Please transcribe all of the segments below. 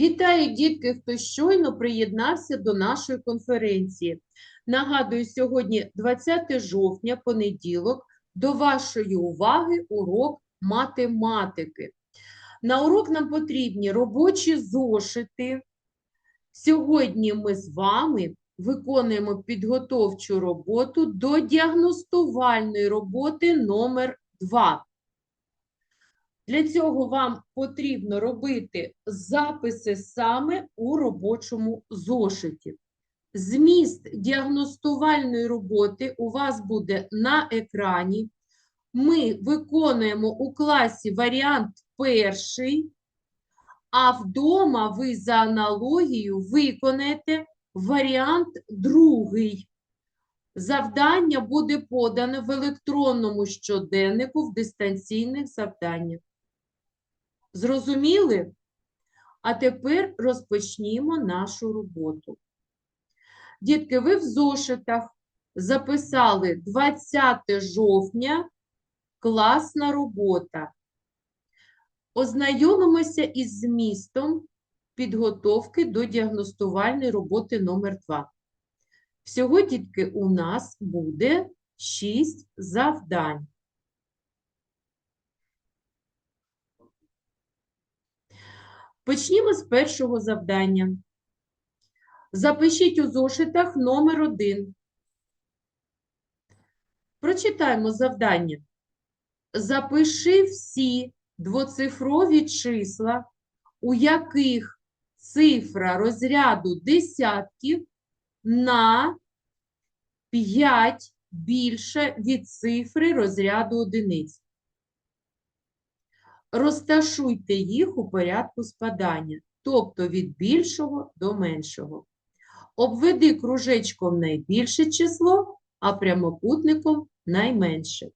Вітаю, дітки, хто щойно приєднався до нашої конференції. Нагадую, сьогодні 20 жовтня, понеділок, до вашої уваги урок математики. На урок нам потрібні робочі зошити. Сьогодні ми з вами виконуємо підготовчу роботу до діагностувальної роботи номер 2. Для цього вам потрібно робити записи саме у робочому зошиті. Зміст діагностувальної роботи у вас буде на екрані. Ми виконуємо у класі варіант перший, а вдома ви за аналогією виконаєте варіант другий. Завдання буде подане в електронному щоденнику в дистанційних завданнях. Зрозуміли? А тепер розпочнімо нашу роботу. Дітки, ви в зошитах записали 20 жовтня класна робота. Ознайомимося із змістом підготовки до діагностувальної роботи номер 2. Всього, дітки, у нас буде 6 завдань. Почнімо з першого завдання. Запишіть у зошитах номер 1. Прочитаємо завдання. Запиши всі двоцифрові числа, у яких цифра розряду десятків на 5 більше від цифри розряду одиниць. Розташуйте їх у порядку спадання, тобто від більшого до меншого. Обведи кружечком найбільше число, а прямокутником найменше.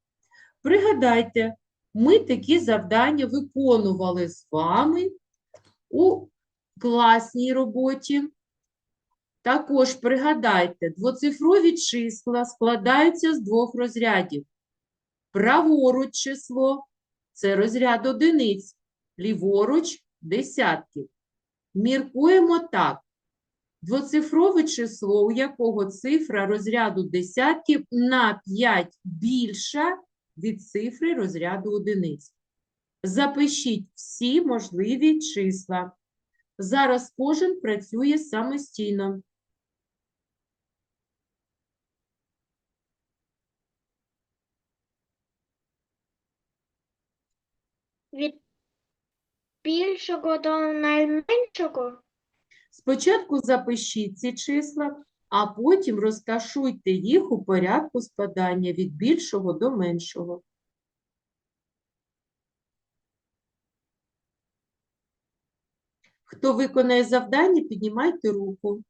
Пригадайте, ми такі завдання виконували з вами у класній роботі. Також пригадайте, двоцифрові числа складаються з двох розрядів. Праворуч число це розряд одиниць, ліворуч десятків. Міркуємо так. Двоцифрове число, у якого цифра розряду десятків на 5 більша від цифри розряду одиниць. Запишіть всі можливі числа. Зараз кожен працює самостійно. Від більшого до найменшого Спочатку запишіть ці числа, а потім розташуйте їх у порядку спадання від більшого до меншого. Хто виконає завдання, піднімайте руку.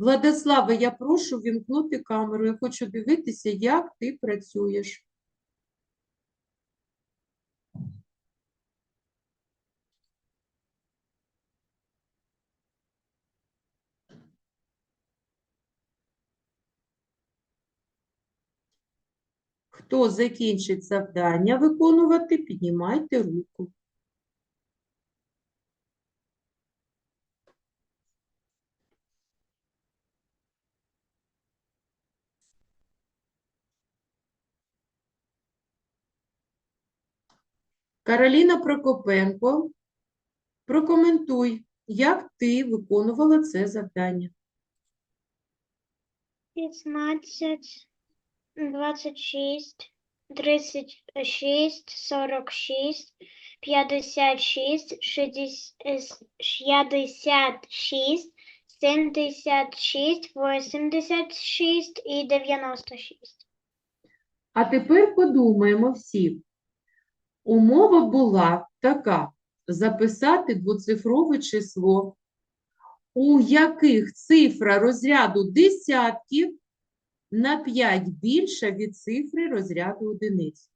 Владислава, я прошу вімкнути камеру. Я хочу дивитися, як ти працюєш. Хто закінчить завдання виконувати, піднімайте руку. Кароліна Прокопенко, прокоментуй, як ти виконувала це завдання. 15, 26, 36, 46, 56, 60, 66, 76, 86 і 96. А тепер подумаємо всі. Умова була така: записати двоцифрове число, у яких цифра розряду десятків на 5 більша від цифри розряду одиниць.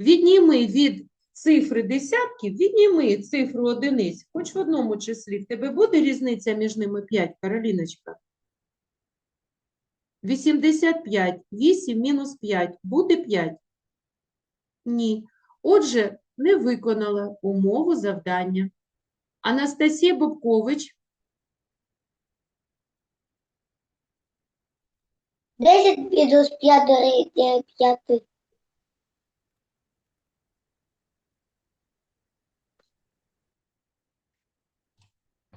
Відніми від цифри десятків, відніми цифру одиниць, хоч в одному числі. В тебе буде різниця між ними 5, Кароліночка? 85. 8 мінус 5. Буде 5? Ні. Отже, не виконала умову завдання. Анастасія Бобкович, 10 мінус 5 дорівнює 5.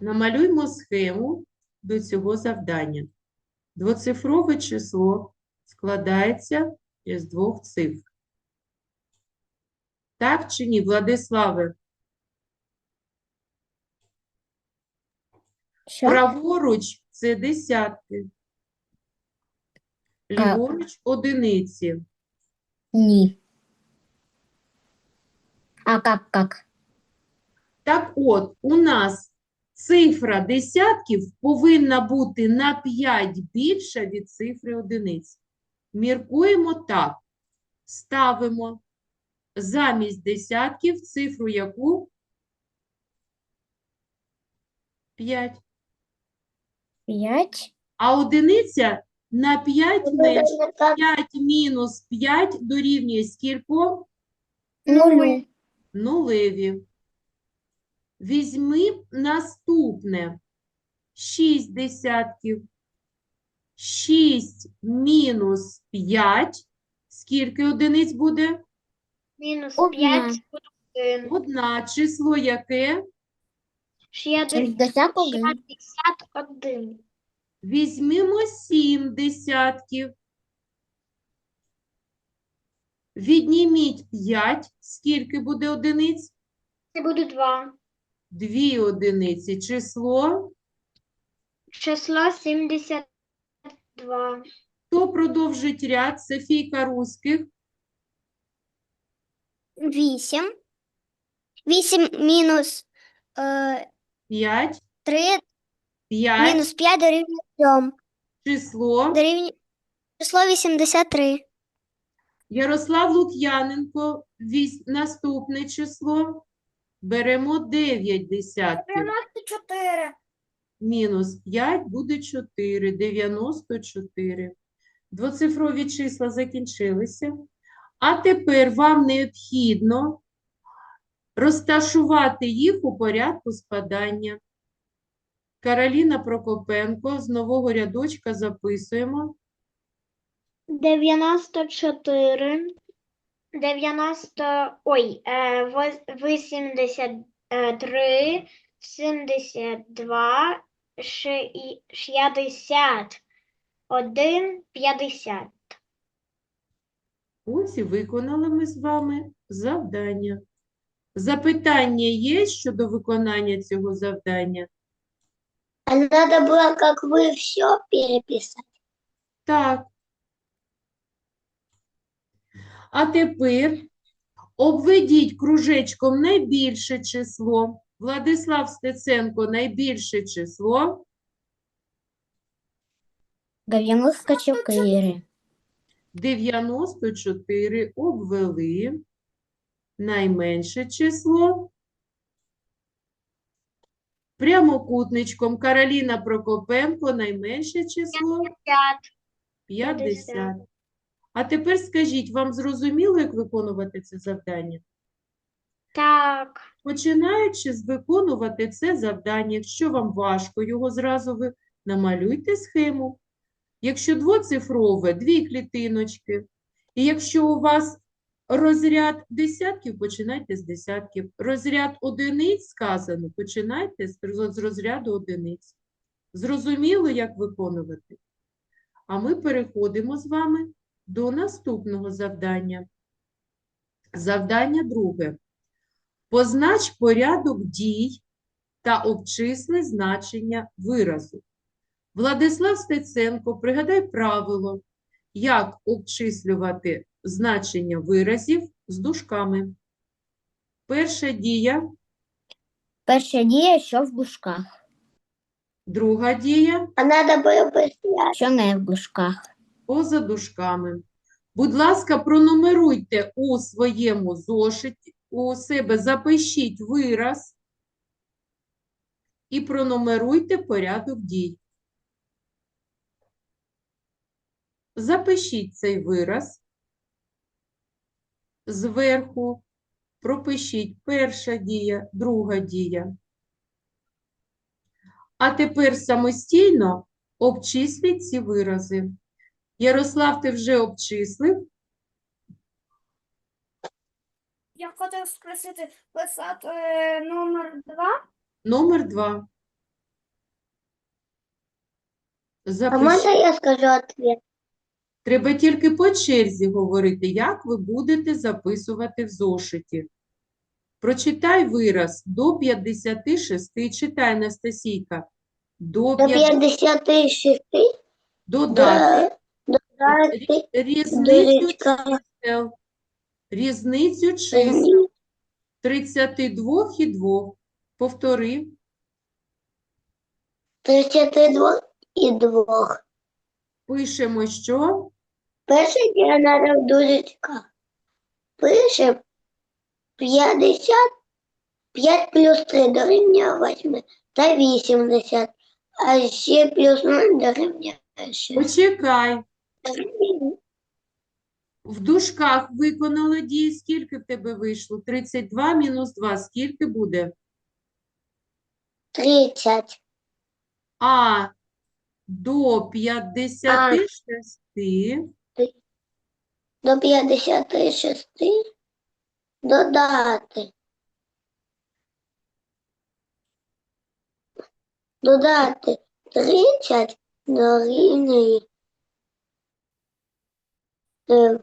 намалюймо схему до цього завдання. Двоцифрове число складається із двох цифр. Так чи ні, Владиславе? Праворуч це десятки. Ліворуч одиниці. Ні. А как, как? Так от, у нас цифра десятків повинна бути на 5 більша від цифри одиниць. Міркуємо так. Ставимо замість десятків цифру яку? 5. П'ять. А одиниця на 5 менше. Нуль. 5 мінус 5 дорівнює скільком? Нулю. нулеві. Візьми наступне. 6 десятків. 6 мінус 5. Скільки одиниць буде? Мінус Одна. 5 буде Одна. Число яке? 61. 61. Візьмемо 7 десятків. Відніміть 5. Скільки буде одиниць? Це буде 2. Дві одиниці. Число. Число 72. Хто продовжить ряд? Софійка Руських. 8. 8 мінус е, 5. 3 5. мінус 5 дорівнює 7. Число. Дорівнює число 83. Ярослав Лук'яненко. Вісь... Наступне число. Беремо 9 десятків. 94. Мінус 5 буде 4. 94. Двоцифрові числа закінчилися. А тепер вам необхідно розташувати їх у порядку спадання. Кароліна Прокопенко з нового рядочка записуємо. 94. 90, ой, е, 83, 72, ши- і 61, 50. Ось і виконали ми з вами завдання. Запитання є щодо виконання цього завдання? А надо было, как вы, все переписать. Так. А тепер обведіть кружечком найбільше число. Владислав Стеценко найбільше число. 94. 94 обвели. Найменше число. Прямокутничком Кароліна Прокопенко найменше число 5. 50. А тепер скажіть, вам зрозуміло, як виконувати це завдання? Так. Починаючи з виконувати це завдання, якщо вам важко його зразу ви намалюйте схему. Якщо двоцифрове, дві клітиночки. І якщо у вас розряд десятків, починайте з десятків. Розряд одиниць сказано, починайте з розряду одиниць. Зрозуміло, як виконувати? А ми переходимо з вами до наступного завдання. Завдання друге. Познач порядок дій та обчисли значення виразу. Владислав Стеценко, пригадай правило, як обчислювати значення виразів з дужками. Перша дія, Перша дія, що в дужках, друга дія А надо было быстрее. що не в дужках. поза дужками. Будь ласка, пронумеруйте у своєму зошиті, у себе запишіть вираз і пронумеруйте порядок дій. Запишіть цей вираз. Зверху пропишіть перша дія, друга дія. А тепер самостійно обчисліть ці вирази. Ярослав, ти вже обчислив? Я хотів спросити писати е, номер два. Номер два. А Запишіть. можно я скажу ответ? Треба тільки по черзі говорити, як ви будете записувати в зошиті. Прочитай вираз до 56. Читай, Анастасійка. До До 50. 56 Додати додати різницю чисел. Різницю чисел 32 і 2. Повтори. 32 і 2. Пишемо, що? Перший надо в дужечках. Пишем 50, 5 плюс 3 дорівнює 8 та 80, а ще плюс 0 дорівнює 6. Почекай. В дужках виконала дії. Скільки в тебе вийшло? 32 мінус 2. Скільки буде? 30. А до 56 До 56 додати. Додати 30 дорівнює е,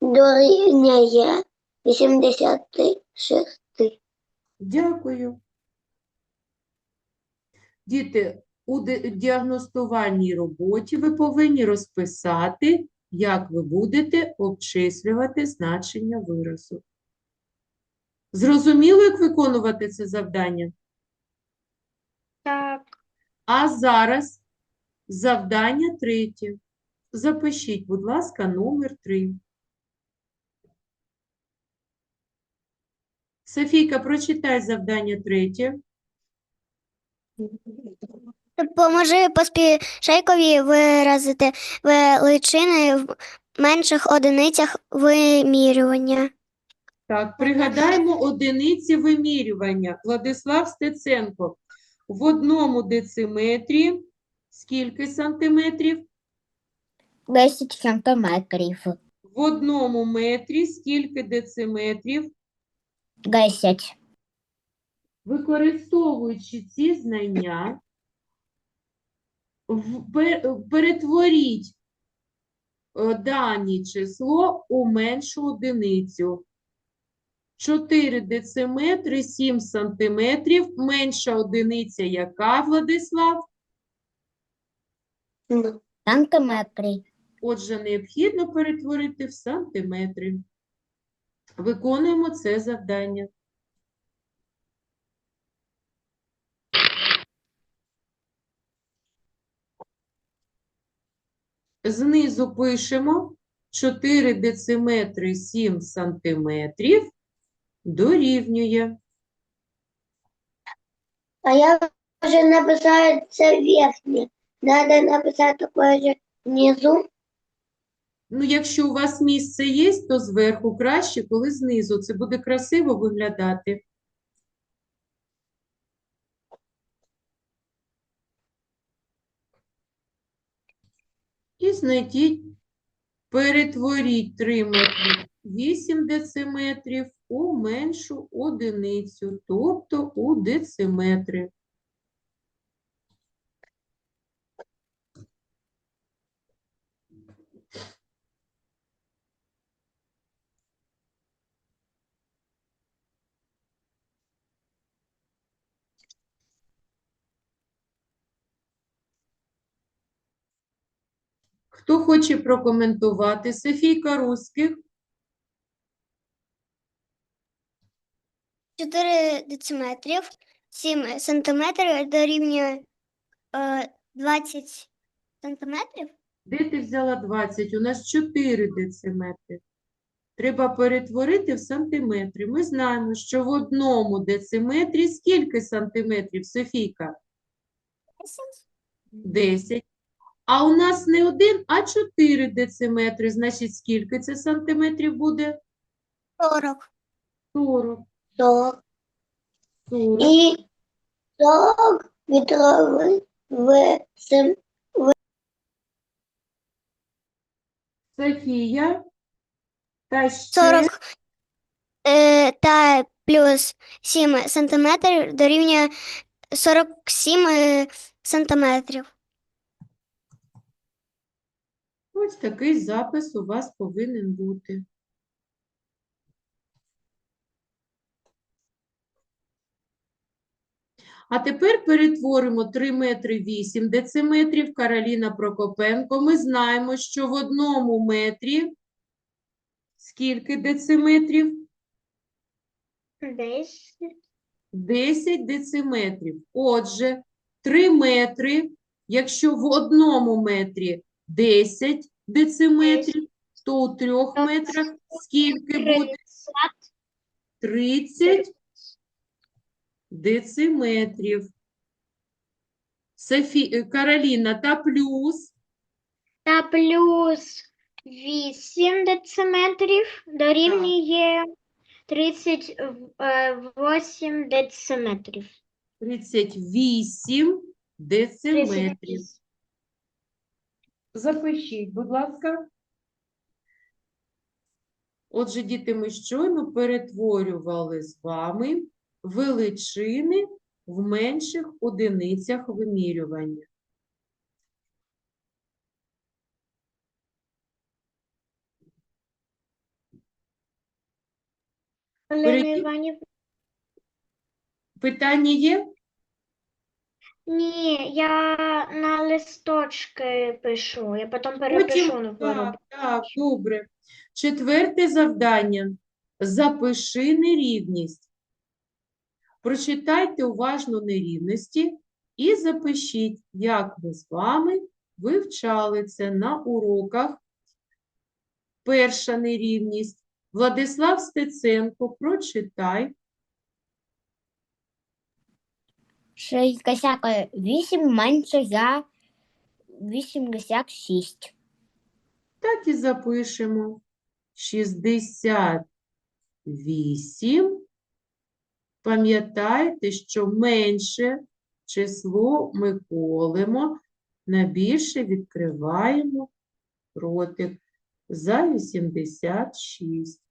дорівнює 86. Дякую. Діти, у діагностувальній роботі ви повинні розписати, як ви будете обчислювати значення виразу. Зрозуміло, як виконувати це завдання? Так. А зараз завдання третє. Запишіть, будь ласка, номер 3. Софійка, прочитай завдання третє. Поможи поспішайкові виразити величини в менших одиницях вимірювання. Так, пригадаємо одиниці вимірювання. Владислав Стеценко. В одному дециметрі скільки сантиметрів? 10 сантиметрів. В одному метрі скільки дециметрів? 10. Використовуючи ці знання, перетворіть е, дані число у меншу одиницю. 4 дециметри, 7 сантиметрів, менша одиниця яка, Владислав? Сантиметри. Отже, необхідно перетворити в сантиметри. Виконуємо це завдання. Знизу пишемо 4 дециметри 7 сантиметрів дорівнює. А я вже написала це верхнє. Надо написати такое же внизу. Ну, якщо у вас місце є, то зверху краще, коли знизу. Це буде красиво виглядати. І знайдіть, перетворіть 3 метри 8 дециметрів у меншу одиницю, тобто у дециметри. Хто хоче прокоментувати? Софійка Руських. 4 дециметрів, 7 сантиметрів дорівнює е, 20 сантиметрів. Де ти взяла 20? У нас 4 дециметри. Треба перетворити в сантиметри. Ми знаємо, що в одному дециметрі скільки сантиметрів, Софійка? 10. А у нас не один, а 4 дециметри. Значить, скільки це сантиметрів буде? 40. 40. сорок. 40. І сорок відрови в сем- Софія. Та ще 40 е, та плюс 7 сантиметрів дорівнює 47 е, сантиметрів. Ось такий запис у вас повинен бути. А тепер перетворимо 3 метри 8 дециметрів. Кароліна Прокопенко. Ми знаємо, що в одному метрі скільки дециметрів? Десь 10 дециметрів. Отже, 3 метри, якщо в одному метрі 10 дециметрів, то у трьох метрах скільки буде? 30 дециметрів. Софі... е, Кароліна, та плюс Та плюс 8 дециметрів дорівнює 38 дециметрів. 38 дециметрів. 38. Запишіть, будь ласка. Отже, діти, ми щойно перетворювали з вами величини в менших одиницях вимірювання. Олена Питання є? Ні, я на листочки пишу, я потім перепишу на так, коробку. так, добре. Четверте завдання. Запиши нерівність. Прочитайте уважно нерівності і запишіть, як ви з вами вивчали це на уроках. Перша нерівність. Владислав Стеценко, прочитай. 6 косяк 8 менше за 86. Так і запишемо. 68. Пам'ятайте, що менше число ми колемо, на більше відкриваємо ротик за 86.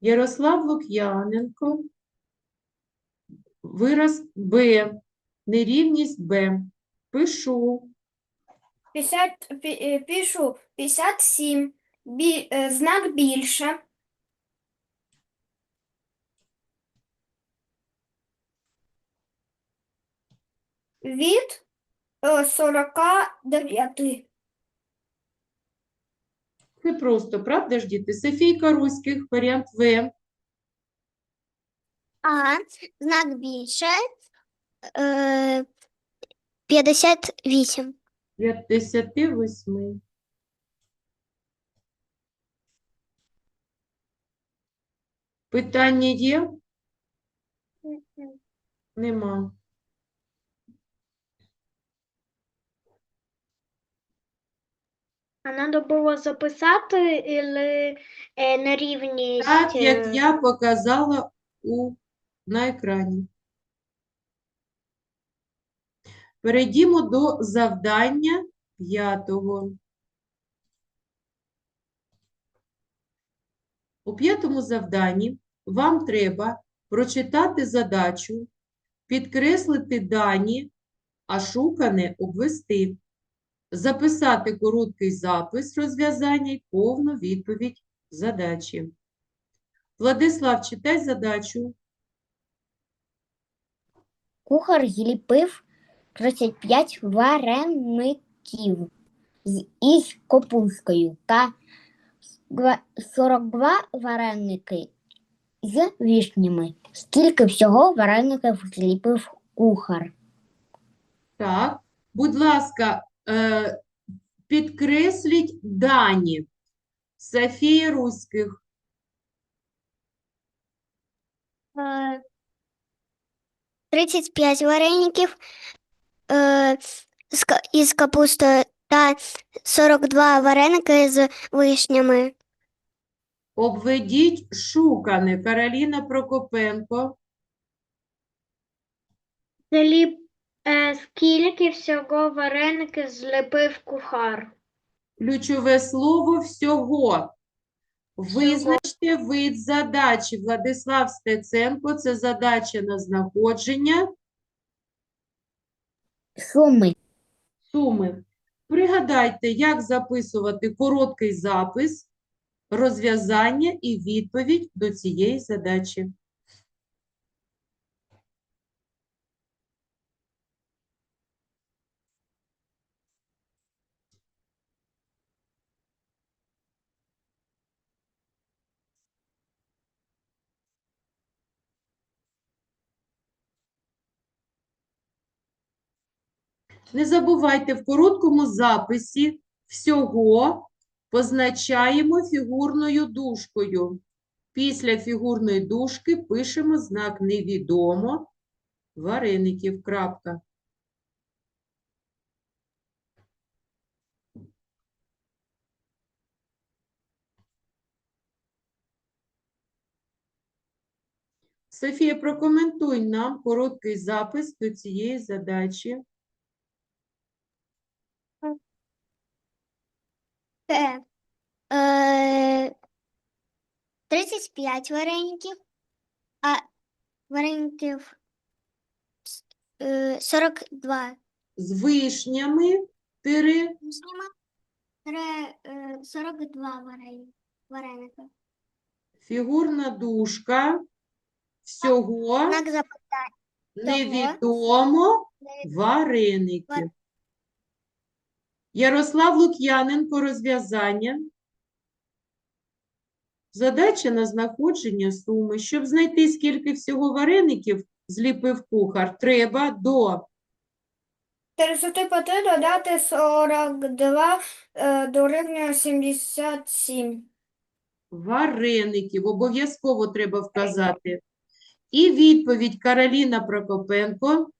Ярослав Лук'яненко. Вираз Б. Нерівність Б. Пишу. 50, пі- е, пишу 57, бі, е, знак більше. Від е, 49. Це просто, правда ж, діти? Софійка Руських, варіант В. А знак більше е, 58. 58. Питання є? Нема. А треба було записати или, е, нерівність? Так, як е, я показала у, на екрані. Перейдімо до завдання п'ятого. У п'ятому завданні вам треба прочитати задачу, підкреслити дані, а шукане обвести, записати короткий запис розв'язання і повну відповідь задачі. Владислав, читай задачу. Кухар зліпив 35 вареників із капусткою та гва- 42 вареники з вишнями. Скільки всього вареників зліпив кухар? Так, будь ласка, е, підкресліть дані. Софія Руських. Е, 35 вареників, е, із капустою та 42 вареники з вишнями. Обведіть шукане. Кароліна Прокопенко. Зліп... Е, скільки всього вареники зліпив кухар? Ключове слово всього. Визначте вид задачі. Владислав Стеценко, це задача на знаходження Суми. суми. Пригадайте, як записувати короткий запис, розв'язання і відповідь до цієї задачі. Не забувайте, в короткому записі всього позначаємо фігурною дужкою. Після фігурної дужки пишемо знак невідомо вареників. Крапка. Софія, прокоментуй нам короткий запис до цієї задачі. Це е, 35 вареників, а вареників с- е, 42 З вишнями тире вишнями, тире, е, 42 варені- вареника. фігурна дужка. Всього Знак запитання. невідомо вареників. Ярослав Лук'яненко розв'язання. Задача на знаходження суми. Щоб знайти, скільки всього вареників зліпив кухар, треба до 35 додати 42 е, дорівнює 77. вареників. Обов'язково треба вказати. І відповідь Кароліна Прокопенко.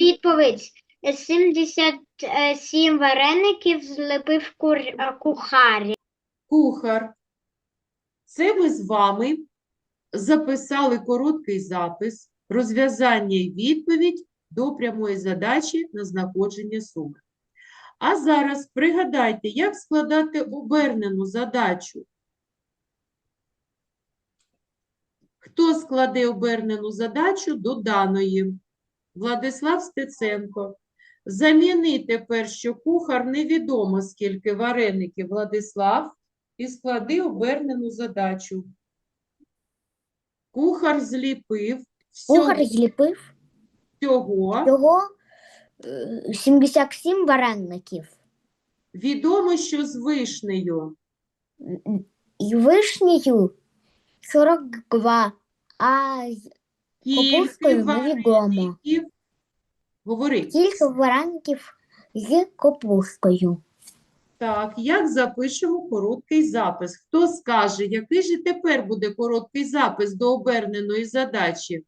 Відповідь. 77 вареників зліпив кур... е, кухар. Кухар. Це ми з вами записали короткий запис, розв'язання і відповідь до прямої задачі на знаходження суми. А зараз пригадайте, як складати обернену задачу. Хто складе обернену задачу до даної? Владислав Стеценко. Заміни тепер, що кухар невідомо скільки вареників, Владислав, і склади обернену задачу. Кухар зліпив Кухар зліпив всього. всього е, 77 вареників. Відомо, що з вишнею. І вишнею 42, а з Кілька Капусткою невідомо. вареників. Говори. кілька вареників з капусткою. Так, як запишемо короткий запис? Хто скаже, який же тепер буде короткий запис до оберненої задачі?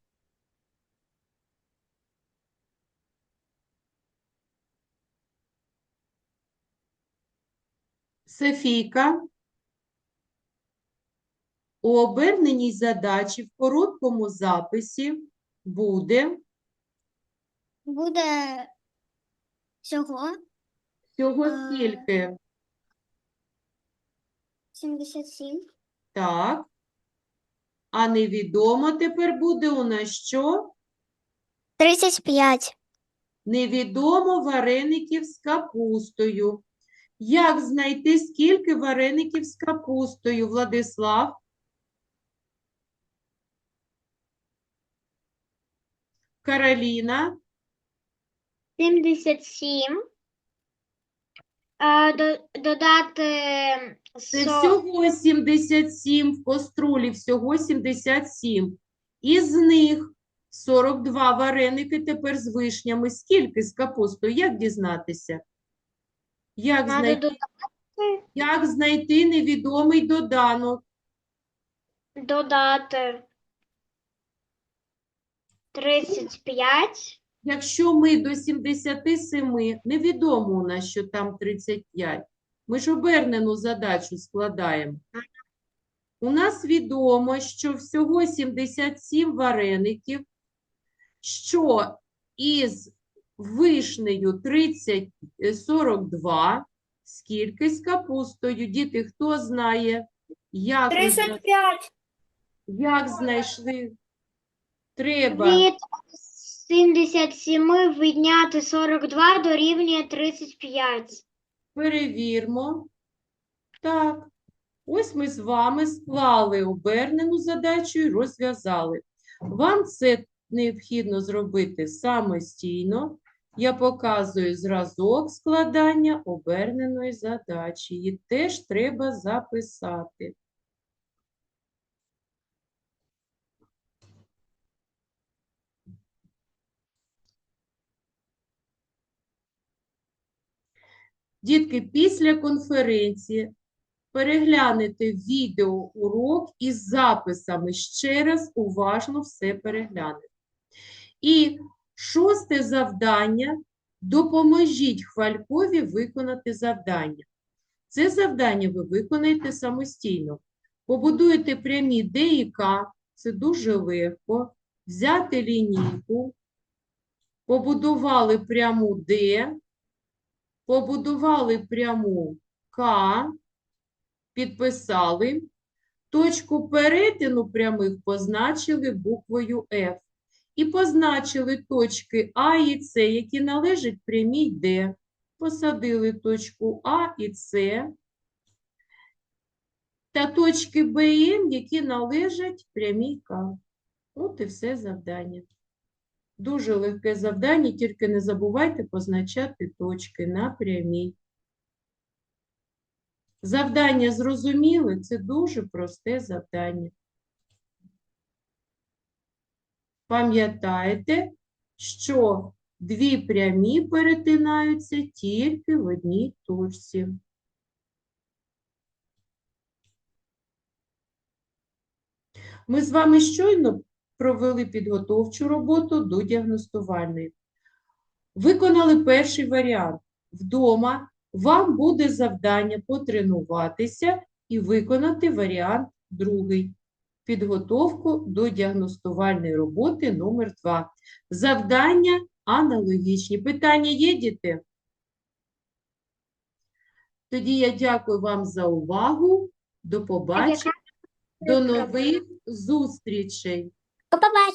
Софійка. У оберненій задачі в короткому записі буде Буде всього всього Е, скільки? 77. Так. А невідомо тепер буде у нас що? 35. Невідомо вареників з капустою. Як знайти, скільки вареників з капустою, Владислав? Кароліна, 77. А, до, додати це со- всього 77, в каструлі всього 77. Із них 42 вареники тепер з вишнями. Скільки з капустою? Як дізнатися? Як надо знайти? Як знайти невідомий доданок? додати 35 Якщо ми до 77, невідомо у нас, що там 35. Ми ж обернену задачу складаємо. У нас відомо, що всього 77 вареників, що із вишнею 30, е, 42, скільки з капустою. Діти, хто знає, як, ви зна- 35. як знайшли? Треба. Від 77 відняти 42 дорівнює 35. Перевірмо. Так. Ось ми з вами склали обернену задачу і розв'язали. Вам це необхідно зробити самостійно. Я показую зразок складання оберненої задачі. Її теж треба записати. Дітки, після конференції переглянете відеоурок із записами. Ще раз уважно все переглянете. І шосте завдання – допоможіть Хвалькові виконати завдання. Це завдання ви виконаєте самостійно. Побудуєте прямі Д і К, це дуже легко. Взяти лінійку, побудували пряму Д, побудували пряму К, підписали, точку перетину прямих позначили буквою F і позначили точки А і С, які належать прямій Д. Посадили точку А і С та точки Б і М, які належать прямій К. От і все завдання. Дуже легке завдання, тільки не забувайте позначати точки на прямій. Завдання зрозуміли? Це дуже просте завдання. Пам'ятайте, що дві прямі перетинаються тільки в одній точці. Ми з вами щойно провели підготовчу роботу до діагностувальної. Виконали перший варіант. Вдома вам буде завдання потренуватися і виконати варіант другий. Підготовку до діагностувальної роботи номер 2. Завдання аналогічні. Питання є, діти? Тоді я дякую вам за увагу. До побачення. До нових зустрічей. До побачення.